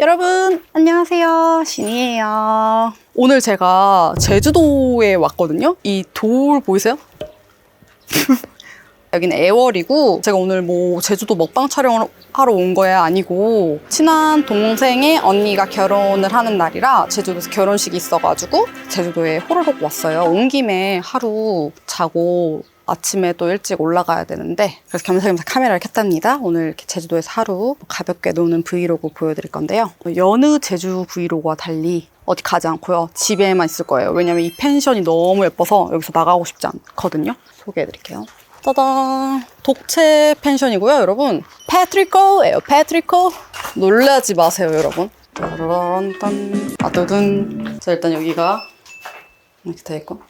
여러분 안녕하세요. 신이에요. 오늘 제가 제주도에 왔거든요. 이 돌 보이세요? 여기는 애월이고 제가 오늘 뭐 제주도 먹방 촬영을 하러 온 거야 아니고 친한 동생의 언니가 결혼을 하는 날이라 제주도에서 결혼식이 있어가지고 제주도에 호로록 왔어요. 온 김에 하루 자고 아침에 또 일찍 올라가야 되는데 그래서 겸사겸사 카메라를 켰답니다. 오늘 이렇게 제주도에서 하루 가볍게 노는 브이로그 보여드릴 건데요. 여느 제주 브이로그와 달리 어디 가지 않고요. 집에만 있을 거예요. 왜냐면 이 펜션이 너무 예뻐서 여기서 나가고 싶지 않거든요. 소개해드릴게요. 짜잔! 독채 펜션이고요 여러분. 패트리코예요 패트리코. 놀라지 마세요 여러분. 따라란딴. 아두둔. 자 일단 여기가 이렇게 돼 있고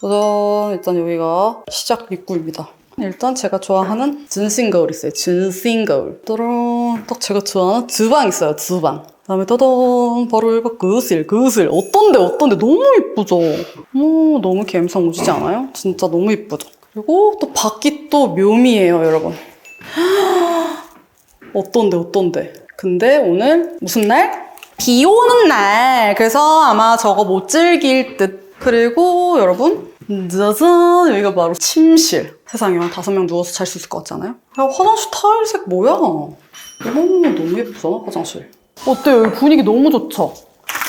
짜잔 일단 여기가 시작 입구입니다. 일단 제가 좋아하는 진싱거울 있어요. 진싱거울. 따란 딱 제가 좋아하는 주방 있어요 주방. 그다음에 따단 바로 여기가 거실 거실. 어떤데 어떤데? 너무 이쁘죠? 오 너무 감성 오지지 않아요? 진짜 너무 이쁘죠? 그리고 또 밖이 또 묘미예요 여러분. 어떤데 어떤데? 근데 오늘 무슨 날? 비 오는 날! 그래서 아마 저거 못 즐길 듯. 그리고 여러분 짜잔 여기가 바로 침실 세상에 한 다섯 명 누워서 잘 수 있을 것 같지 않아요? 야 화장실 타일색 뭐야 너무 너무 예쁘잖아 화장실 어때요? 여기 분위기 너무 좋죠?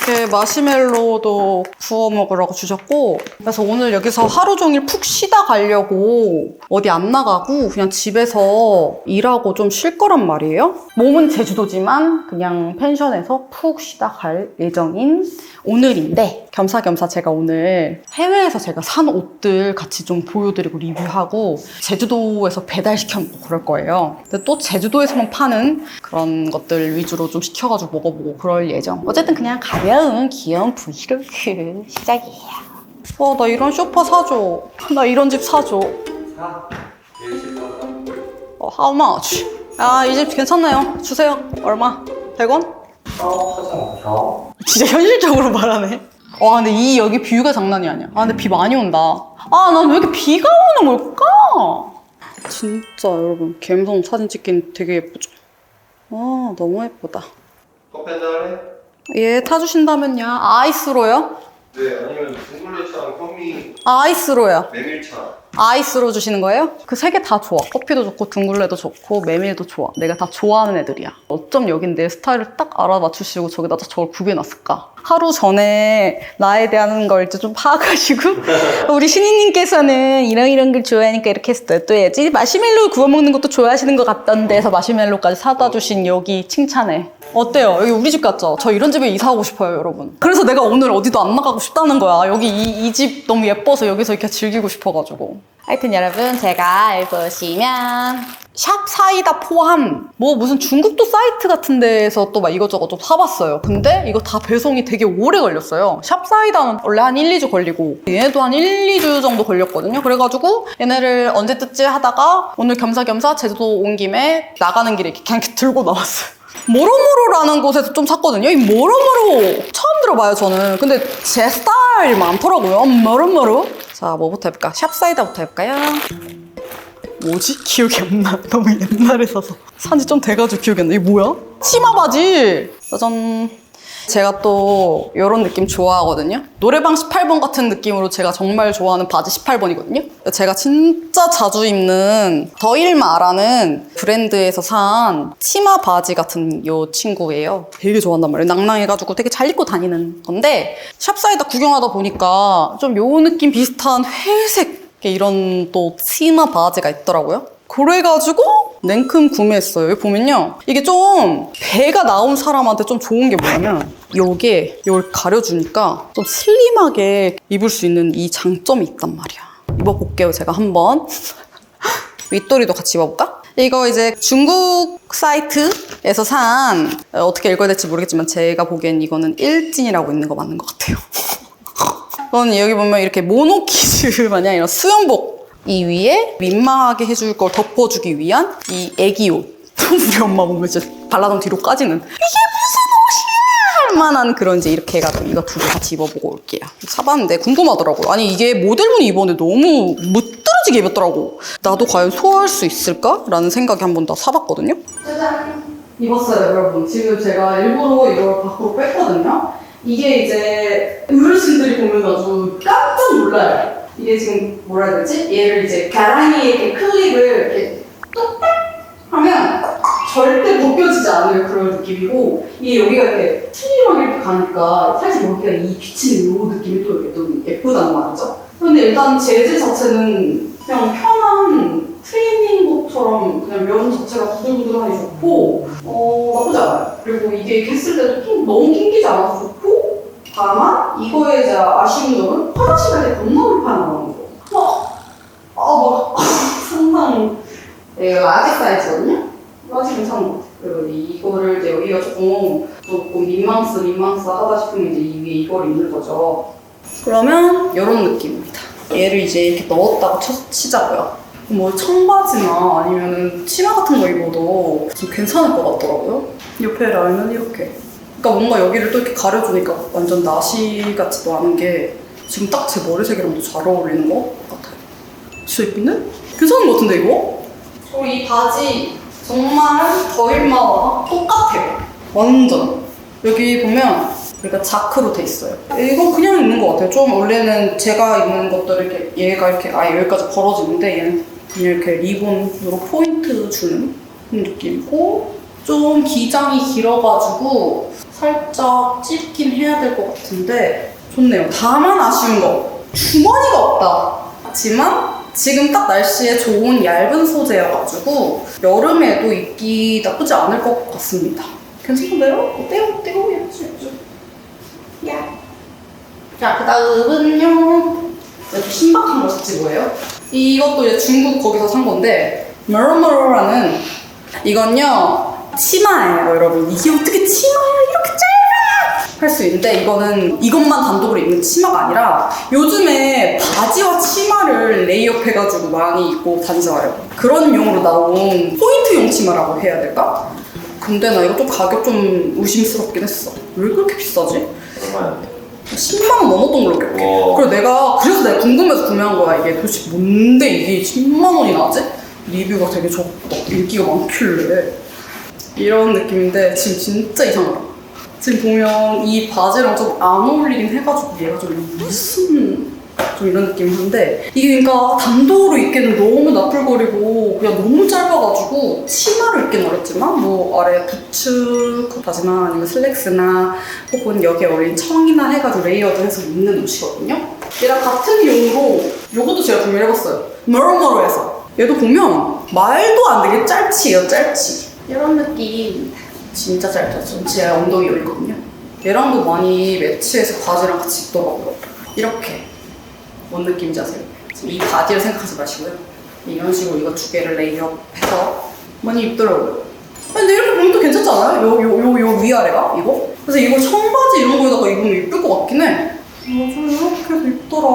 이렇게 마시멜로도 구워 먹으라고 주셨고 그래서 오늘 여기서 하루 종일 푹 쉬다 가려고 어디 안 나가고 그냥 집에서 일하고 좀 쉴 거란 말이에요. 몸은 제주도지만 그냥 펜션에서 푹 쉬다 갈 예정인 오늘인데 겸사겸사 제가 오늘 해외에서 제가 산 옷들 같이 좀 보여드리고 리뷰하고 제주도에서 배달시켜 먹고 그럴 거예요. 근데 또 제주도에서만 파는 그런 것들 위주로 좀 시켜가지고 먹어보고 그럴 예정 어쨌든 그냥 가벼운 귀여운 브이로그 시작이에요 와 나 이런 쇼파 사줘 나 이런 집 사줘 사. 싫다. 어, how much? 아 이 집 괜찮나요? 주세요 얼마? 100원? 샤워 하지 마. 진짜 현실적으로 말하네. 와, 근데 이 여기 뷰가 장난이 아니야. 아, 근데 비 많이 온다. 아, 난 왜 이렇게 비가 오는 걸까? 진짜 여러분, 감성 사진 찍긴 되게 예쁘죠? 아, 너무 예쁘다. 커피 한잔? 얘 타주신다면요? 아이스로요? 네, 아니면 둥글레차랑 현미 아이스로요. 메밀차. 아이스로 주시는 거예요? 그 세 개 다 좋아. 커피도 좋고 둥글레도 좋고 메밀도 좋아. 내가 다 좋아하는 애들이야. 어쩜 여긴 내 스타일을 딱 알아맞추시고 저기다 저걸 구겨놨을까? 하루 전에 나에 대한 걸 이제 좀 파악하시고 우리 신이님께서는 이런 이런 걸 좋아하니까 이렇게 해서 또 해야지 마시멜로 구워 먹는 것도 좋아하시는 것 같던데 해서 마시멜로까지 사다 주신 여기 칭찬해. 어때요? 여기 우리 집 같죠? 저 이런 집에 이사 오고 싶어요, 여러분. 그래서 내가 오늘 어디도 안 나가고 싶다는 거야. 여기 이집 너무 예뻐서 여기서 이렇게 즐기고 싶어가지고. 하여튼 여러분, 제가 보시면 샵 사이다 포함 뭐 무슨 중국도 사이트 같은 데에서 또 막 이것저것 좀 사봤어요. 근데 이거 다 배송이 되게 오래 걸렸어요. 샵 사이다는 원래 한 1, 2주 걸리고 얘네도 한 1, 2주 정도 걸렸거든요. 그래가지고 얘네를 언제 뜯지 하다가 오늘 겸사겸사 제주도 온 김에 나가는 길에 이렇게 그냥 들고 나왔어요. 모로모로라는 곳에서 좀 샀거든요. 이 모로모로 처음 들어봐요, 저는. 근데 제 스타일 많더라고요. 모로모로. 자, 뭐부터 해볼까? 샵사이다부터 해볼까요? 뭐지? 기억이 안 나. 너무 옛날에 사서. 산지 좀 돼가지고 기억이 안 나. 이게 뭐야? 치마 바지! 짜잔. 제가 또 이런 느낌 좋아하거든요. 노래방 18번 같은 느낌으로 제가 정말 좋아하는 바지 18번이거든요. 제가 진짜 자주 입는 더일마라는 브랜드에서 산 치마 바지 같은 요 친구예요. 되게 좋아한단 말이에요. 낭낭해가지고 되게 잘 입고 다니는 건데 샵사이다 구경하다 보니까 좀 요 느낌 비슷한 회색 이런 또 치마 바지가 있더라고요. 그래가지고 냉큼 구매했어요. 여기 보면요. 이게 좀 배가 나온 사람한테 좀 좋은 게 뭐냐면 요게 이걸 가려주니까 좀 슬림하게 입을 수 있는 이 장점이 있단 말이야. 입어볼게요. 제가 한번. 윗도리도 같이 입어볼까? 이거 이제 중국 사이트에서 산 어, 어떻게 읽어야 될지 모르겠지만 제가 보기엔 이거는 일진이라고 있는 거 맞는 것 같아요. 그건 여기 보면 이렇게 모노키즈 마냥 이런 수영복 이 위에 민망하게 해줄 걸 덮어주기 위한 이 애기옷 우리 엄마 보면 진짜 발라던 뒤로 까지는 이게 무슨 옷이야 할 만한 그런 이제 이렇게 해가지고 이거 두 개 같이 입어보고 올게요 사봤는데 궁금하더라고요 아니 이게 모델분이 입었는데 너무 무떨어지게 입었더라고 나도 과연 소화할 수 있을까? 라는 생각이 한번더 사봤거든요 입었어요, 여러분. 지금 제가 일부러 이걸 밖으로 뺐거든요. 이게 이제 어르신들이 보면 아주 깜짝 놀라요. 이게 지금 뭐라 해야 되지? 얘를 이제 가랑이에 이렇게 클립을 이렇게 뚝딱 하면 절대 벗겨지지 않을 그런 느낌이고 이게 여기가 이렇게 트림하게 이렇게 가니까 살짝 여기가 이 비치는 요 느낌이 또또 예쁘단 말이죠. 근데 일단 재질 자체는 그냥 편한 트레이닝복처럼 그냥 면 자체가 부들부들하니 좋고 어 나쁘지 않아요. 그리고 이게 이렇게 했을 때도 낀- 너무 낑기지 않아서 좋고 다만 이거의 이제 아쉬운 점은 화장실 갈때 불편 나오는 거. 어, 아막 상상 얘가 아직 사이즈거든요. 아직 괜찮은 것 같아요. 그리고 이거를 이제 여기가 조금 조금 민망스 민망스 하다 싶으면 이제 이게 이걸 입는 거죠. 그러면 이런 느낌입니다. 얘를 이제 이렇게 넣었다가 쳐, 치자고요. 뭐 청바지나 아니면 치마 같은 거 입어도 좀 괜찮을 것 같더라고요. 옆에 라인은 이렇게. 그러니까 뭔가 여기를 또 이렇게 가려주니까 완전 나시 같지도 않은 게 지금 딱 제 머리색이랑도 잘 어울리는 것 같아요. 진짜 예쁜데? 괜찮은 것 같은데 이거? 그리고 이 바지 정말 더일마와 똑같아요. 완전. 여기 보면 여기가 자크로 돼 있어요. 이거 그냥 입는 것 같아요. 좀 원래는 제가 입는 것들 이렇게 얘가 이렇게 아예 여기까지 벌어지는데 얘는 그냥 이렇게 리본으로 포인트 주는 느낌이고 좀 기장이 길어가지고 살짝 찝긴 해야 될 것 같은데 좋네요. 다만 아쉬운 거 주머니가 없다. 하지만 지금 딱 날씨에 좋은 얇은 소재여가지고 여름에도 입기 나쁘지 않을 것 같습니다. 괜찮은데요? 어때요? 어때요? 야. 자, 그 다음은요. 이렇게 신박한 거 샀지 뭐예요? 이것도 이제 중국 거기서 산 건데 머로머로라는 이건요 치마예요 여러분 이게 어떻게 치마야 이렇게 짧아 할 수 있는데 이거는 이것만 단독으로 입는 치마가 아니라 요즘에 바지와 치마를 레이업해가지고 많이 입고 다니잖아요 그런 용으로 나온 포인트용 치마라고 해야 될까? 근데 나 이거 좀 가격 좀 의심스럽긴 했어 왜 그렇게 비싸지? 얼마야? 10만 원 넘었던 걸로 기억해 와. 그래서 내가 그래서 내가 궁금해서 구매한 거야 이게 도대체 뭔데 이게 10만 원이 나지? 리뷰가 되게 적다 인기가 많길래 이런 느낌인데 지금 진짜 이상하다 지금 보면 이 바지랑 좀 안 어울리긴 해가지고 얘가 좀 무슨 좀 이런 느낌인데 이게 그러니까 단독으로 입기는 너무 나풀거리고 그냥 너무 짧아가지고 치마를 입긴 어렵지만 뭐 아래 부츠 바지나 아니면 슬랙스나 혹은 여기에 어울린 청이나 해가지고 레이어드해서 입는 옷이거든요. 얘랑 같은 용으로 요것도 제가 구매를 해봤어요. 머로머로에서 얘도 보면 말도 안 되게 짧지예요, 짧지. 이런 느낌 진짜 짧죠. 전제 엉덩이 여기거든요. 얘랑도 많이 매치해서 바지랑 같이 입더라고요. 이렇게 뭔 느낌인지 아세요? 지금 이 바지를 생각하지 마시고요. 이런 식으로 이거 두 개를 레이업해서 많이 입더라고요. 근데 이렇게 보면 또 괜찮지 않아요? 요, 요, 요, 요 위아래가? 이거? 그래서 이거 청바지 이런 거에다가 입으면 이쁠 것 같긴 해. 맞아, 이렇게 입더라.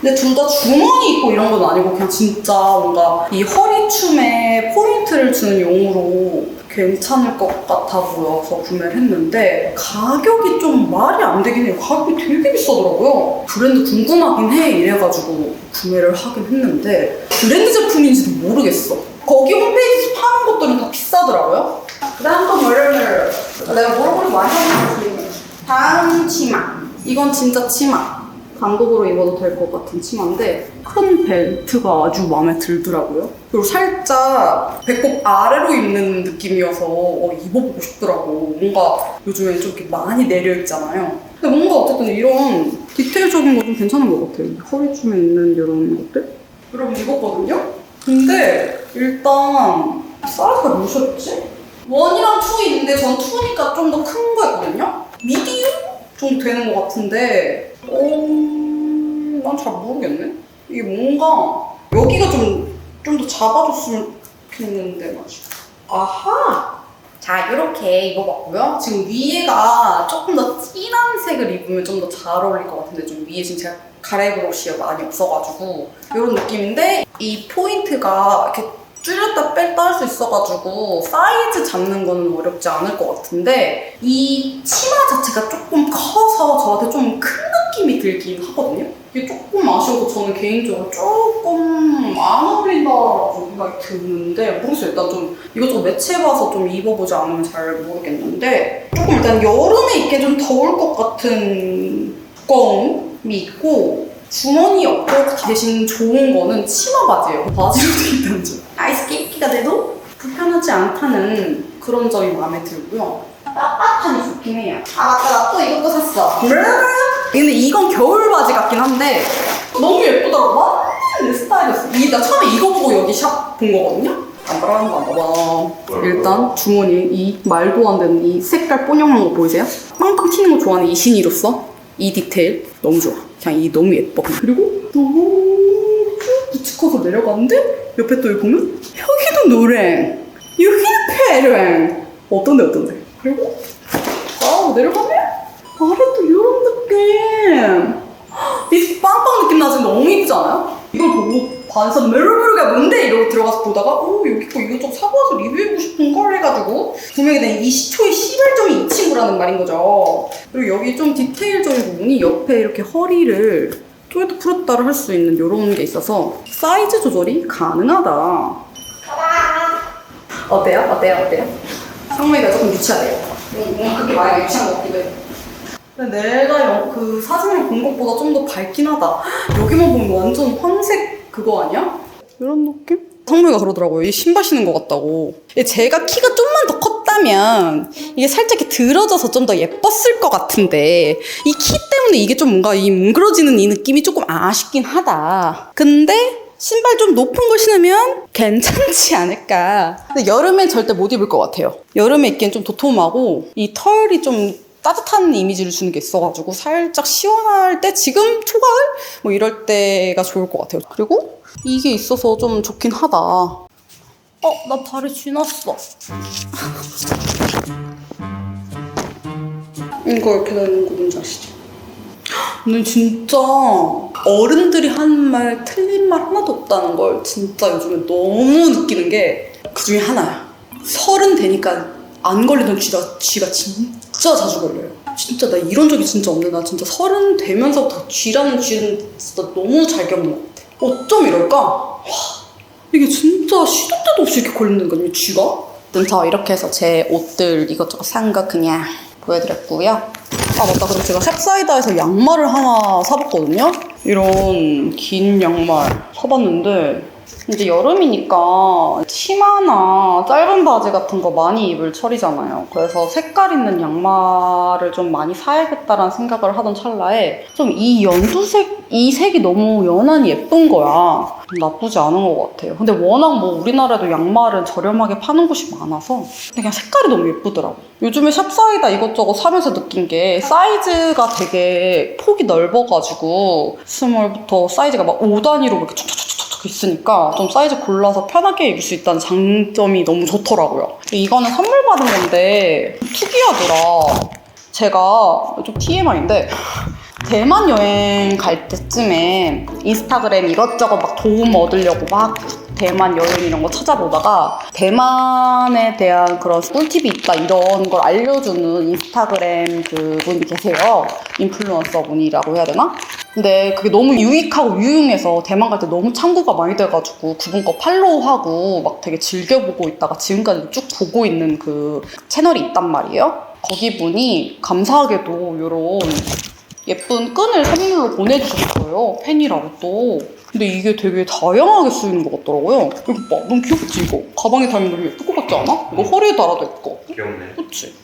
근데 둘 다 주머니 있고 이런 건 아니고 그냥 진짜 뭔가 이 허리춤에 포인트를 주는 용으로 괜찮을 것 같아 보여서 구매를 했는데 가격이 좀 말이 안 되긴 해요. 가격이 되게 비싸더라고요. 브랜드 궁금하긴 해 이래가지고 구매를 하긴 했는데 브랜드 제품인지도 모르겠어. 거기 홈페이지에서 파는 것들은 다 비싸더라고요. 그 다음 건 뭐를 내가 물어보기 많이 하는 거지. 다음 치마. 이건 진짜 치마. 단독으로 입어도 될 것 같은 치마인데 큰 벨트가 아주 마음에 들더라고요. 그리고 살짝 배꼽 아래로 입는 느낌이어서 어, 입어보고 싶더라고. 뭔가 요즘에 좀 이렇게 많이 내려 있잖아요. 근데 뭔가 어쨌든 이런 디테일적인 거 좀 괜찮은 것 같아요. 허리춤에 있는 이런 것들. 여러분 입었거든요? 근데 일단 사이즈가 몇이었지? 원이랑 투 있는데 전 투니까 좀 더 큰 거였거든요? 미디움 정도 되는 것 같은데 어... 난 잘 모르겠네. 이게 뭔가 여기가 좀 좀 더 잡아줬으면 좋겠는데 말이야. 아하 자 이렇게 입어봤고요. 지금 위에가 조금 더 진한 색을 입으면 좀 더 잘 어울릴 것 같은데 좀 위에 지금 제가 옷이 많이 없어가지고 이런 느낌인데 이 포인트가 이렇게 줄였다 뺐다 할 수 있어가지고 사이즈 잡는 거는 어렵지 않을 것 같은데 이 치마 자체가 조금 커서 저한테 좀 큰 느낌이 들긴 하거든요. 이게 조금 아쉬워서 저는 개인적으로 조금 안 어울린다라고 생각이 드는데 모르겠어요. 일단 좀 이것저것 매체해봐서 좀 입어보지 않으면 잘 모르겠는데 조금 일단 여름에 입기에 좀 더울 것 같은 두꺼움이 있고 주머니 없고 대신 좋은 거는 치마 바지예요. 바지로 되어 있다는 점. 아이스 깨끼가 돼도 불편하지 않다는 그런 점이 마음에 들고요. 빳빳하니 좋긴 해요. 아 맞다 나 또 이것도 샀어. 근데 이건 겨울 바지 같긴 한데 너무 예쁘더라고. 완전 내 스타일이었어. 이, 나 처음에 이거 보고 여기 샵 본 거거든요. 빰빠라빰빰빰. 일단 주머니에 이 말도 안 되는 이 색깔 뽀용한 거 보이세요? 빵빵 튀는 거 좋아하는 이신이로서 이 디테일 너무 좋아. 그냥 이 너무 예뻐. 그리고 너무 쭉 붙이커서 내려가는데 옆에 또 여기 보면 여기도 노랭, 여기는 페랭. 어떤데 어떤데? 그리고 아 내려가면 아래도 이런 느낌. 이 빵빵 느낌 나지 너무 이쁘지 않아요? 이걸 보고 반선 메르르가 뭔데 이러고 들어가서 보다가 오 여기 거 이것저것 사고 와서 리뷰해보고 싶은 걸 해가지고 구매하게 된 이 시초의 시발점이 이 친구라는 말인 거죠. 그리고 여기 좀 디테일적인 부분이 옆에 이렇게 허리를 쪼여도 풀었다를 할 수 있는 이런 게 있어서 사이즈 조절이 가능하다. 어때요? 어때요? 어때요? 상무이가 조금 유치하대요. 뭔가 그렇게 많이 유치한 것 같기도 해요. 근데 내가 여- 그 사진을 본 것보다 좀 더 밝긴 하다. 여기만 보면 완전 황색 그거 아니야? 이런 느낌? 성무이가 그러더라고요. 이 신발 신는 것 같다고. 이게 제가 키가 좀만 더 컸다면 이게 살짝 이렇게 들어져서 좀 더 예뻤을 것 같은데 이 키 때문에 이게 좀 뭔가 이 뭉그러지는 이 느낌이 조금 아쉽긴 하다. 근데 신발 좀 높은 걸 신으면 괜찮지 않을까. 근데 여름엔 절대 못 입을 것 같아요. 여름에 입기엔 좀 도톰하고 이 털이 좀 따뜻한 이미지를 주는 게 있어가지고 살짝 시원할 때 지금 초가을 뭐 이럴 때가 좋을 것 같아요. 그리고 이게 있어서 좀 좋긴 하다. 어, 나 다리 쥐났어. 이거 이렇게 되는 거 뭔지 아시죠? 근데 진짜 어른들이 하는 말 틀린 말 하나도 없다는 걸 진짜 요즘에 너무 느끼는 게 그 중에 하나야. 서른 되니까 안 걸리던 쥐가, 쥐가 진짜 자주 걸려요. 진짜 나 이런 적이 진짜 없는데 나 진짜 서른 되면서부터 쥐라는 쥐는 진짜 너무 잘 겪는 것 같아. 어쩜 이럴까? 와, 이게 진짜 시도 때도 없이 이렇게 걸리는 거니 쥐가? 아무튼 저 이렇게 해서 제 옷들 이것저것 산 거 그냥 보여드렸고요. 아 맞다 그럼 제가 샵사이다에서 양말을 하나 사봤거든요. 이런 긴 양말 사봤는데 이제 여름이니까 치마나 짧은 바지 같은 거 많이 입을 철이잖아요. 그래서 색깔 있는 양말을 좀 많이 사야겠다라는 생각을 하던 찰나에 좀 이 연두색, 이 색이 너무 연하니 예쁜 거야. 나쁘지 않은 것 같아요. 근데 워낙 뭐 우리나라도 양말은 저렴하게 파는 곳이 많아서 그냥 색깔이 너무 예쁘더라고. 요즘에 샵사이다 이것저것 사면서 느낀 게 사이즈가 되게 폭이 넓어가지고 스몰부터 사이즈가 막 5단위로 이렇게 촉촉촉 촉 있으니까 좀 사이즈 골라서 편하게 입을 수 있다는 장점이 너무 좋더라고요. 이거는 선물 받은 건데 특이하더라. 제가 좀 TMI인데 대만 여행 갈 때쯤에 인스타그램 이것저것 막 도움 얻으려고 막 대만 여행 이런 거 찾아보다가 대만에 대한 그런 꿀팁이 있다 이런 걸 알려주는 인스타그램 그분이 계세요. 인플루언서 분이라고 해야 되나? 근데 그게 너무 유익하고 유용해서 대만 갈 때 너무 참고가 많이 돼가지고 그분 거 팔로우하고 막 되게 즐겨보고 있다가 지금까지도 쭉 보고 있는 그 채널이 있단 말이에요. 거기 분이 감사하게도 이런 예쁜 끈을 선물로 보내주셨어요. 펜이라고 또. 근데 이게 되게 다양하게 쓰이는 것 같더라고요. 이거 봐. 너무 귀엽지, 이거? 가방에 달면 너무 예쁠 것 같지 않아? 이거 허리에 달아도 같고. 귀엽네. 그치?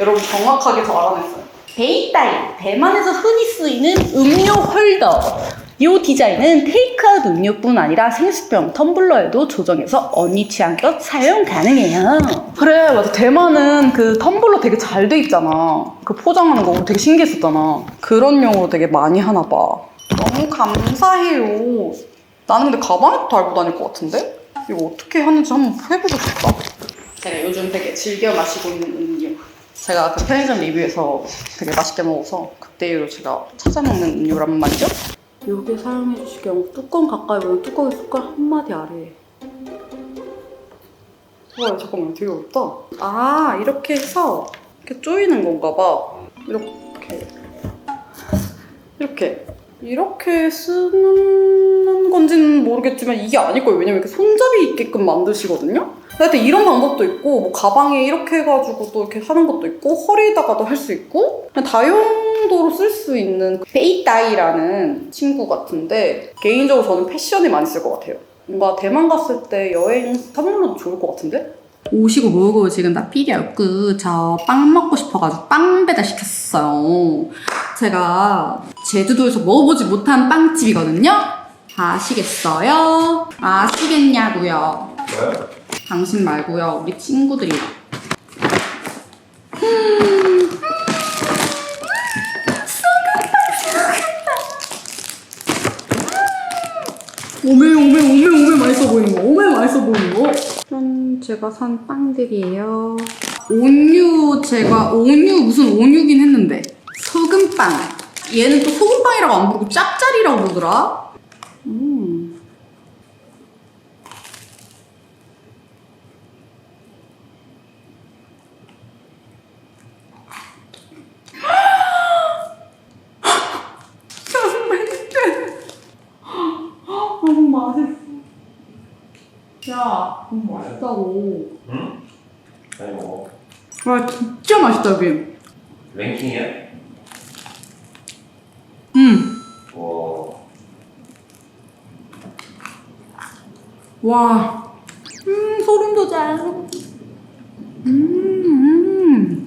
여러분 정확하게 저 알아냈어요. 베이따이 대만에서 흔히 쓰이는 음료 홀더. 이 디자인은 테이크아웃 음료뿐 아니라 생수병, 텀블러에도 조정해서 언니 취향껏 사용 가능해요. 그래, 맞아. 대만은 그 텀블러 되게 잘 돼 있잖아. 그 포장하는 거 되게 신기했었잖아. 그런 용으로 되게 많이 하나 봐. 너무 감사해요. 나는 근데 가방에 달고 다닐 것 같은데? 이거 어떻게 하는지 한번 해보고 싶다. 제가 요즘 되게 즐겨 마시고 있는 음료. 제가 그 편의점 리뷰에서 되게 맛있게 먹어서 그때 이후로 제가 찾아 먹는 음료란 말이죠. 요게 사용해 주실 경우 뚜껑 가까이 보면 뚜껑에 숟갈 한마디 아래 와 잠깐만 되게 어렵다. 아 이렇게 해서 이렇게 조이는 건가 봐. 이렇게 이렇게 이렇게 쓰는 건지는 모르겠지만 이게 아닐 거예요. 왜냐면 이렇게 손잡이 있게끔 만드시거든요. 하여튼 이런 방법도 있고 뭐 가방에 이렇게 해가지고 또 이렇게 하는 것도 있고 허리에다가도 할 수 있고 다용 도로 쓸 수 있는 페이다이라는 친구 같은데 개인적으로 저는 패션에 많이 쓸 것 같아요. 뭔가 대만 갔을 때 여행 선물로도 좋을 것 같은데? 오시고 뭐고 지금 나 필요 없고 저 빵 먹고 싶어가지고 빵 배달 시켰어요. 제가 제주도에서 먹어보지 못한 빵집이거든요. 아시겠어요? 아시겠냐고요? 뭐야? 당신 말고요. 우리 친구들이. 오메 오메 오메 오메 맛있어 보이는 거. 오메 맛있어 보이는 거. 짠, 제가 산 빵들이에요. 온유 제가 온유 무슨 온유긴 했는데 소금빵. 얘는 또 소금빵이라고 안 부르고 짭짜리라고 부르더라. 음. 정말 너무 맛있어. 야, 너무 맛있다고. 응? 아니 뭐 와, 진짜 맛있다, 빔. 랭킹이야? 음. 와 와. 음, 소름 돋아. 음, 음.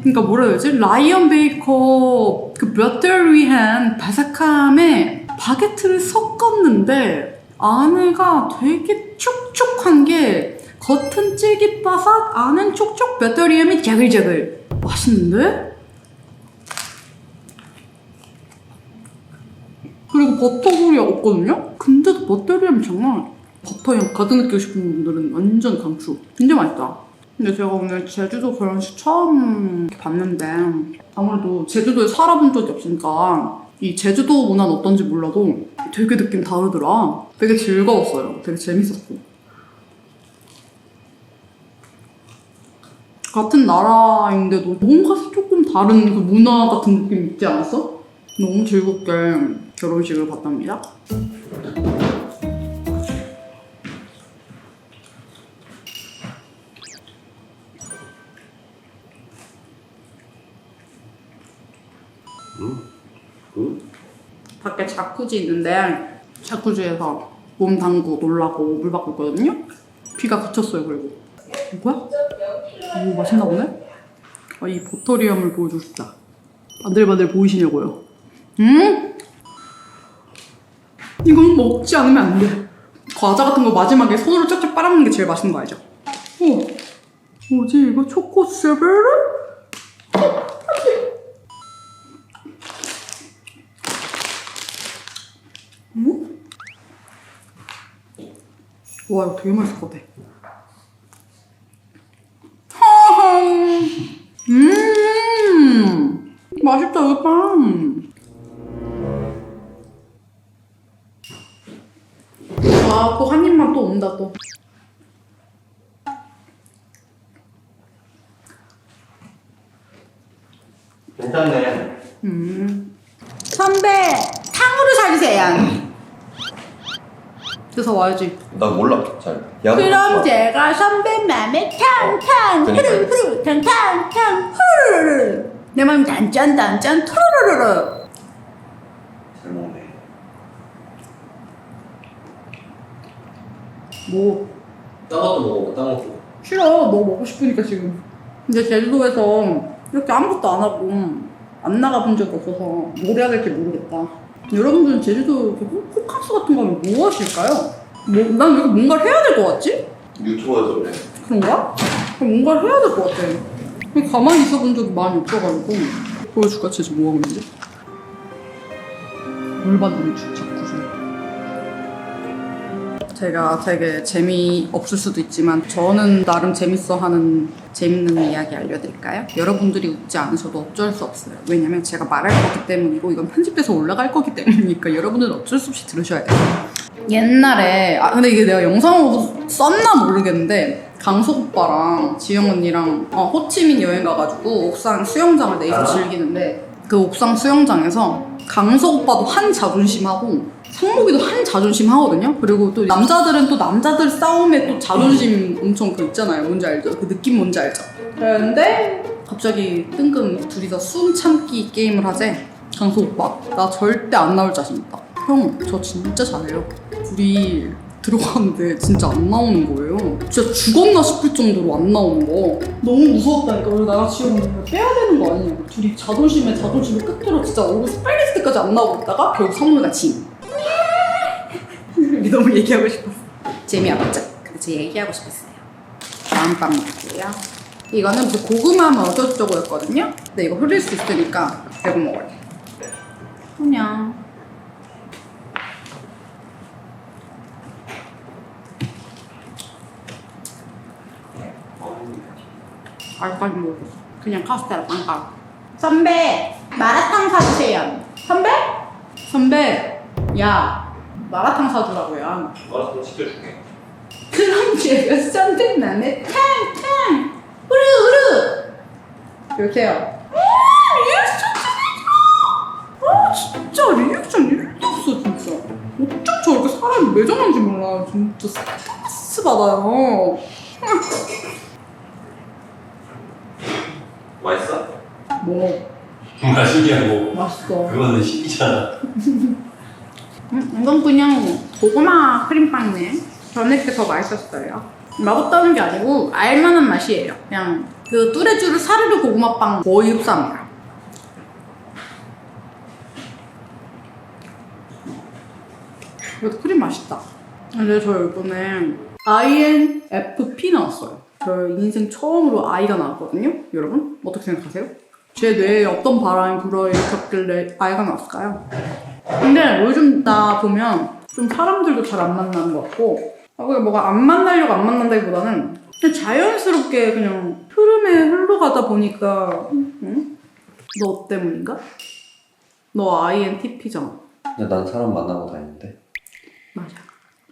그러니까 뭐라 해야 되지? 라이언 베이커 그몇 위한 바삭함에 바게트를 섞었는데 안에가 되게 촉촉한 게 겉은 질깃바삭 안은 촉촉 배터리함이 자글자글 맛있는데? 그리고 버터구이 없거든요? 근데도 장난 아니야 버터향 가득 느끼고 싶은 분들은 완전 강추 진짜 맛있다 근데 제가 오늘 제주도 결혼식 처음 봤는데 아무래도 제주도에 살아본 적이 없으니까 이 제주도 문화는 어떤지 몰라도 되게 느낌 다르더라 되게 즐거웠어요 되게 재밌었고 같은 나라인데도 뭔가 조금 다른 그 문화 같은 느낌 있지 않았어? 너무 즐겁게 결혼식을 봤답니다. 밖에 자쿠지 있는데 자쿠지에서 몸 담고 놀라고 물 받고 있거든요. 비가 그쳤어요 그리고. 뭐야? 오 맛있나 보네. 아, 이 보터리움을 보여주고 싶다. 바들바들 보이시냐고요? 음? 이건 먹지 않으면 안 돼. 과자 같은 거 마지막에 손으로 쫙쫙 빨아먹는 게 제일 맛있는 거 알죠? 오, 뭐지 이거 초코 쉐베르? 와 이거 되게 맛있을 것 같아. 음 맛있다 이거 빵. 아또 한 입만 또 온다 또. 괜찮네 음. 선배 탕후루 사주세요. 그래서 와야지. 나 몰라. 잘 그럼 제가 선배 맘에 탕탕 그러니까. 후루후루 탕탕탕 후루루루. 내 마음 단짠 단짠 투루루루루. 잘 먹네. 뭐? 딴 것도 먹어. 딴 것도. 싫어. 너 먹고 싶으니까 지금. 근데 제주도에서 이렇게 아무것도 안 하고 안 나가본 적이 없어서 뭘 해야 될지 모르겠다 여러분들은 제주도 이렇게 호- 호캉스 같은 거 하면 뭐 하실까요? 뭐, 난 이거 뭔가를 해야 될 것 같지? 유튜버에서 그래 그런가? 뭔가를 해야 될 것 같아. 가만히 있어 본 적이 많이 없어가지고. 보여줄까? 쟤 지금 뭐 하고 있는지? 물 받는 줄 자꾸지. 제가 되게 재미없을 수도 있지만 저는 나름 재밌어 하는 재밌는 이야기 알려드릴까요? 여러분들이 웃지 않으셔도 어쩔 수 없어요. 왜냐면 제가 말할 거기 때문이고 이건 편집돼서 올라갈 거기 때문이니까 여러분들은 어쩔 수 없이 들으셔야 돼요. 옛날에 아 근데 이게 내가 영상으로 썼나 모르겠는데 강석 오빠랑 지영 언니랑 어, 호치민 여행 가가지고 옥상 수영장을 내에서 즐기는데 그 옥상 수영장에서 강석 오빠도 한 자존심 하고 상목이도 한 자존심 하거든요. 그리고 또 남자들은 또 남자들 싸움에 또 자존심 엄청 그 있잖아요. 뭔지 알죠? 그 느낌 뭔지 알죠? 그런데 갑자기 뜬금 둘이서 숨 참기 게임을 하재. 강석 오빠, 나 절대 안 나올 자신 있다. 형, 저 진짜 잘해요. 둘이 들어가는데 진짜 안 나오는 거예요. 진짜 죽었나 싶을 정도로 안 나오는 거. 너무 무서웠다니까. 그래서 나랑 지금 빼야 되는 거 아니냐고. 둘이 자존심에 자존심을 끝으로 진짜 얼굴 때까지 안 나오고 있다가 결국 진. 너무 얘기하고 싶었어. 재미없죠? 그래서 얘기하고 싶었어요. 다음 빵 먹을게요. 이거는 무슨 고구마 뭐 어쩌고저쩌고였거든요. 근데 이거 흘릴 수 있으니까 이거 먹어요. 그냥. 알까지 모르겠어. 그냥 카스테라 빵가루. 선배, 마라탕 사주세요. 선배? 선배, 야, 마라탕 사주라고요. 마라톤 시켜줄게. 그럼 제가 썬든 남의 탕탕 우르 우르 여보세요 리액션 좀 해줘 아 진짜 리액션 일도 없어 진짜 어쩜 저렇게 사람이 매정한지 몰라 진짜 스트레스 받아요 맛있어? 뭐 맛있냐고. 맛있어 그거는 식이잖아. 음, 이건 그냥 고구마 크림빵이네. 전에 게 더 맛있었어요. 맛없다는 게 아니고 알만한 맛이에요. 그냥 그 뚜레쥬르 사르르 고구마빵 거의 흡사합니다. 그래도 크림 맛있다. 근데 저 이번에 INFP 나왔어요. 저 인생 처음으로 I가 나왔거든요. 여러분 어떻게 생각하세요? 제 뇌에 어떤 바람이 불어일으켰길래 I가 나왔을까요? 근데 요즘 나 보면 좀 사람들도 잘 안 만나는 것 같고 아, 그게 뭐가 안 만나려고 안 만난다기보다는 그냥 자연스럽게 그냥 흐름에 흘러가다 보니까 응? 너 때문인가? 너 INTP잖아 근데 난 사람 만나고 다니는데. 맞아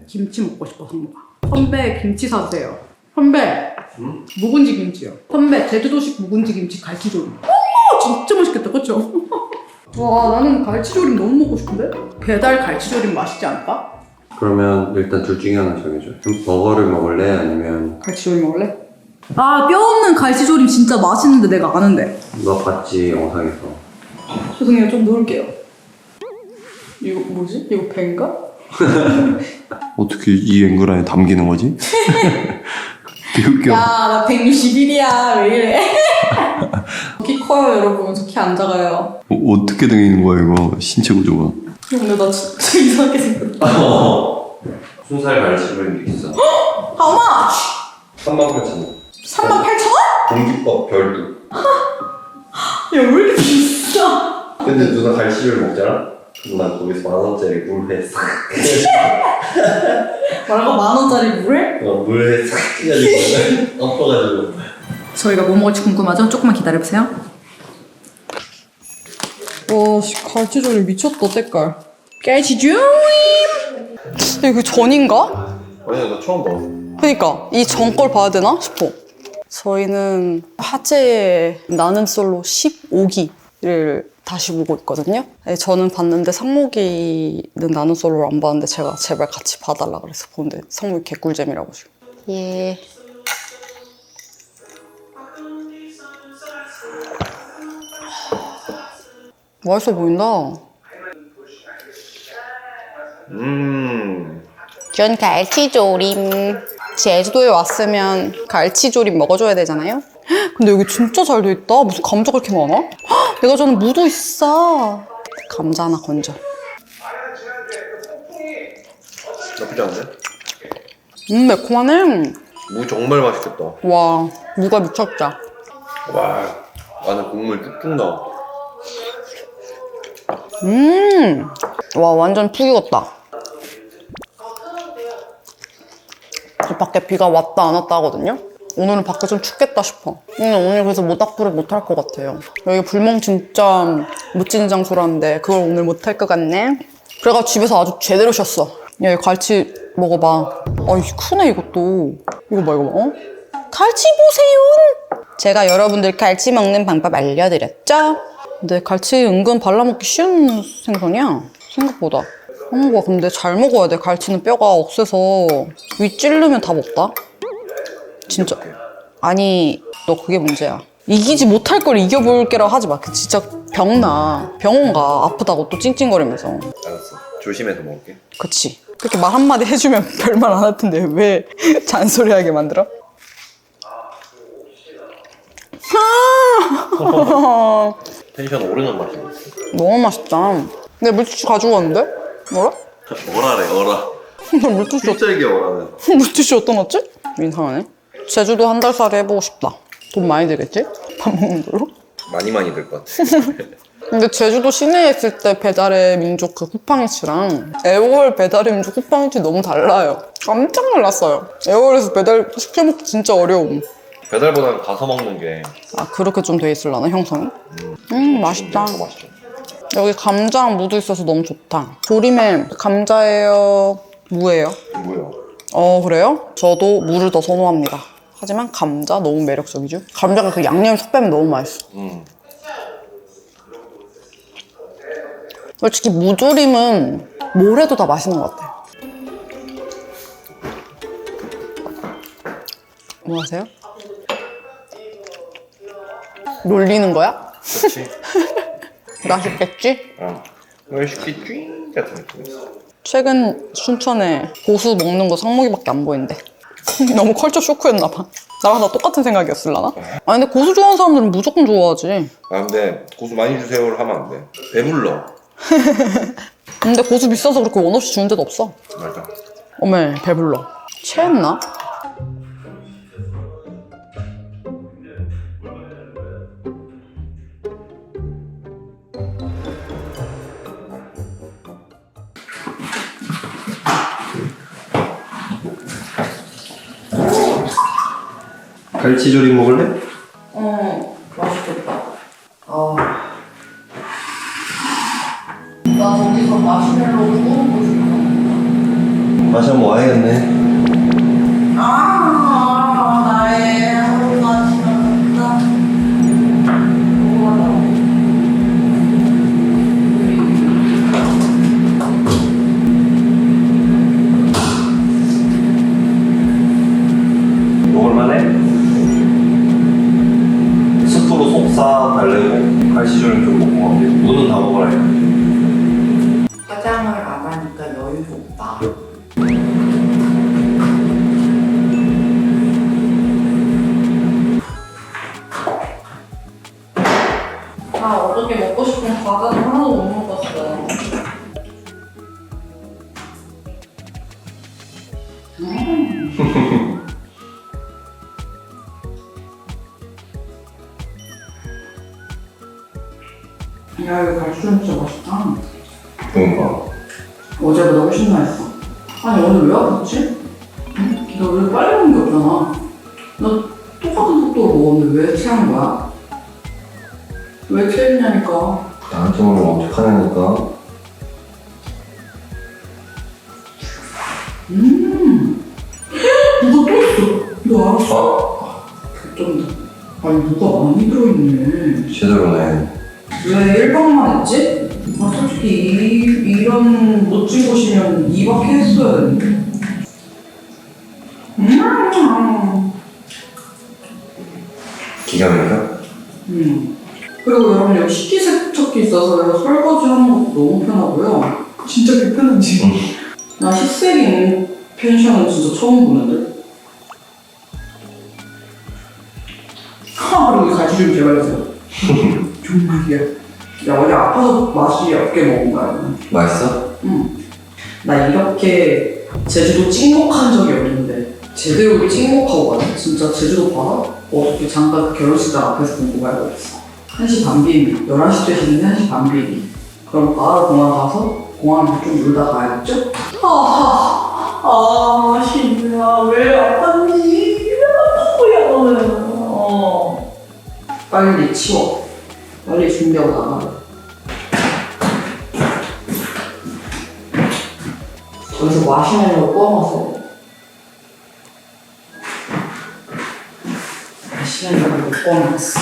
김치 먹고 싶어 성모가 선배 김치 사주세요 선배 응? 묵은지 김치요 선배 제주도식 묵은지 김치 갈치조림 어머 진짜 맛있겠다 그쵸? 와 나는 갈치조림 너무 먹고 싶은데? 배달 갈치조림 맛있지 않을까? 그러면 일단 둘 중에 하나 정해줘. 그럼 버거를 먹을래? 아니면 갈치조림 먹을래? 아, 뼈 없는 갈치조림 진짜 맛있는데 내가 아는데. 너 봤지 영상에서. 죄송해요, 좀 놓을게요. 이거 뭐지? 이거 배인가? 어떻게 이 앵글 안에 담기는 거지? 개웃겨. 야, 나 161이야. 왜 이래? 키 커요, 여러분. 저키안 작아요. 어, 어떻게 되는 거야 이거 신체 구조가? 근데 나 진짜 이상하게 생겼다. 순살 갈치를 있어. How much? 3만 8천 원. 3만 8천 원? 공기법 별도. 야, 왜 이렇게 비싸? 근데 누나 갈치를 먹잖아? 그럼 난 거기서 만 원짜리 물회 싹. 말고 만 원짜리 물에? 어, 물회 싹 해가지고 엎어가지고. 저희가 뭐 먹을지 궁금하죠? 조금만 기다려보세요. 와, 갈치조림 미쳤다, 색깔. 갈치조림! 이거 그 전인가? 아니야 나 처음 봐. 그니까, 이 전 걸 봐야 되나 싶어. 저희는 화제의 나는 솔로 15기를 다시 보고 있거든요. 네, 저는 봤는데 상목이는 나는 솔로를 안 봤는데 제가 제발 같이 봐달라 그래서 보는데 상목이 개꿀잼이라고 지금. 예. 맛있어 보인다. 음. 전 갈치조림. 제주도에 왔으면 갈치조림 먹어줘야 되잖아요? 헉, 근데 여기 진짜 잘 돼 있다. 무슨 감자가 이렇게 많아? 헉, 내가 저는 무도 있어. 감자 하나 건져. 나쁘지 않네. 음, 매콤하네. 무 정말 맛있겠다. 와, 무가 미쳤다. 와, 안에 국물 뚝뚝 나와. 음, 와, 완전 푹 익었다. 저 밖에 비가 왔다 안 왔다 하거든요? 오늘은 밖에 좀 춥겠다 싶어. 오늘, 그래서 모닥불을 못 할 것 같아요. 여기 불멍 진짜 멋진 장소라는데 그걸 오늘 못 할 것 같네. 그래가 집에서 아주 제대로 쉬었어. 야, 이 갈치 먹어봐. 아이, 크네, 이것도. 이거 봐, 이거 봐. 어? 갈치 보세요! 제가 여러분들 갈치 먹는 방법 알려드렸죠? 근데 갈치 은근 발라먹기 쉬운 생선이야. 생각보다. 어머가 근데 잘 먹어야 돼. 갈치는 뼈가 억세서 위 찔르면 다 먹다. 진짜. 아니, 너 그게 문제야. 이기지 못할 걸 이겨볼 게라 하지 마. 그 진짜 병나. 병원 가. 아프다고 또 찡찡거리면서. 알았어. 조심해서 먹을게. 그치. 그렇게 말 한마디 해주면 별말 안 할 텐데 왜 잔소리하게 만들어? 아! 텐션 오르는 맛이 있어. 너무 맛있다. 내 물티슈 가지고 왔는데? 뭐라? 어라래, 어라. 나 물티슈, 어- 필살기 어라는. 물티슈 어디다 놨지? 민상하네. 제주도 한 달 살이 해보고 싶다. 돈 많이 들겠지? 밥 먹는 걸로? 많이 많이 들 것 같아. 근데 제주도 시내에 있을 때 배달의 민족 그 쿠팡이츠랑 애월 배달의 민족 쿠팡이츠 너무 달라요. 깜짝 놀랐어요. 애월에서 배달 시켜 먹기 진짜 어려움. 배달보다는 가서 먹는 게 아 그렇게 좀 돼 있을라나 형성이? 음 맛있다. 더 맛있죠. 여기 감자랑 무도 있어서 너무 좋다. 조림에 감자예요? 무예요? 뭐야? 어 그래요? 저도 무를 더 선호합니다. 하지만 감자 너무 매력적이죠? 감자가 그 양념 속 빼면 너무 맛있어. 음. 솔직히 무조림은 뭘 해도 다 맛있는 것 같아. 뭐 하세요? 놀리는 거야? 그렇지. 맛있겠지? 어. 맛있게 쥐 같은 느낌이었어. 최근 순천에 고수 먹는 거 상목이밖에 안 보인대. 너무 컬처 쇼크였나 봐. 나랑 다 똑같은 생각이었을라나? 아니 근데 고수 좋아하는 사람들은 무조건 좋아하지. 아 근데 고수 많이 주세요를 하면 안 돼. 배불러. 근데 고수 비싸서 그렇게 원 없이 주는 데도 없어. 맞아. 어메 배불러. 체했나? 갈치조림 먹을래? 어 맛있겠다. 아. 나 저기서 마시멜로 구운 거 싶어. 다시 한번 와야겠네. 그 8시절은 좀 먹고 가고, 문은 다 먹어라. 야, 이거 갈수록 진짜 맛있다. 그러니까. 어제보다 훨씬 맛있어. 아니, 오늘 왜 아팠지? 응? 너왜 빨리 먹는 게 없잖아. 너 똑같은 속도로 먹었는데 왜 체한 거야? 왜 체했냐니까. 나한테 물으면 어떡하냐니까. 누가 또 있어? 너 알았어? 개쩐다. 아니, 누가 많이 들어있네. 제대로네. 왜 1박만 했지? 아, 솔직히 이, 이런 멋진 곳이면 2박 했어야 되는데. 음. 기가 막혀? 음. 그리고 여러분 여기 식기세척기 있어서 설거지 하는 것도 너무 편하고요. 진짜 개편하지. 나 식세기 있는 펜션은 진짜 처음 보는데. 하, 그리고 이 갈치좀 제발 주세요. 정말이야. 야, 어제 아파서 맛이 없게 먹은 거야. 맛있어? 응. 나 이렇게 제주도 찍먹한 적이 없는데 제대로 찍먹하고 가네. 진짜 제주도 바다? 어떻게 잠깐 그 결혼식장 앞에서 공부 가야겠어. 1시 반 비행기, 11시 2시는 1시 반 비행기. 그럼 바로 공항 가서 공항에서 좀 놀다 가야겠죠? 아, 아, 신우야, 왜 아팠니? 왜 아픈 거야, 너는? 어. 빨리 치워. 빨리 준비하고 나가. 여기서 마시멜로 구워서? 마시멜로를 구워놨어